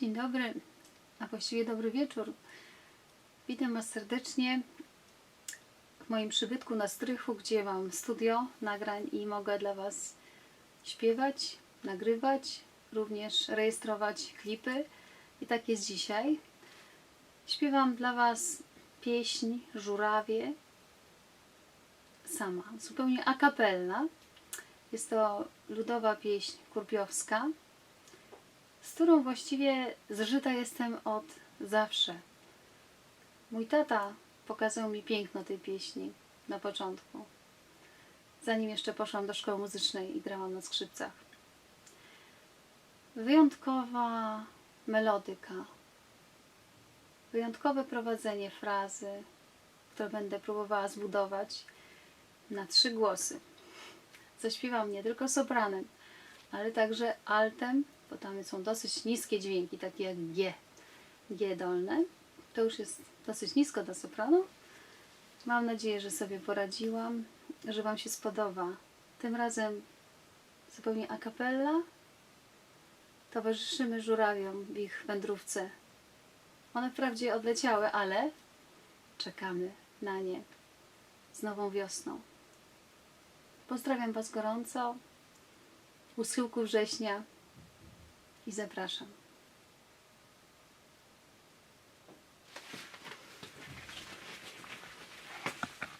Dzień dobry, a właściwie dobry wieczór. Witam Was serdecznie w moim przybytku na strychu, gdzie mam studio nagrań i mogę dla Was śpiewać, nagrywać, również rejestrować klipy. I tak jest dzisiaj. Śpiewam dla Was pieśń Żurawie sama, zupełnie a. Jest to ludowa pieśń kurpiowska z którą właściwie zżyta jestem od zawsze. Mój tata pokazał mi piękno tej pieśni na początku, zanim jeszcze poszłam do szkoły muzycznej i grałam na skrzypcach. Wyjątkowa melodyka, wyjątkowe prowadzenie frazy, które będę próbowała zbudować na trzy głosy. Zaśpiewam nie tylko sopranem, ale także altem, bo tam są dosyć niskie dźwięki, takie jak G, G dolne. To już jest dosyć nisko do sopranu. Mam nadzieję, że sobie poradziłam, że Wam się spodoba. Tym razem zupełnie a cappella. Towarzyszymy żurawiom w ich wędrówce. One wprawdzie odleciały, ale czekamy na nie z nową wiosną. Pozdrawiam Was gorąco u schyłku września i zapraszam.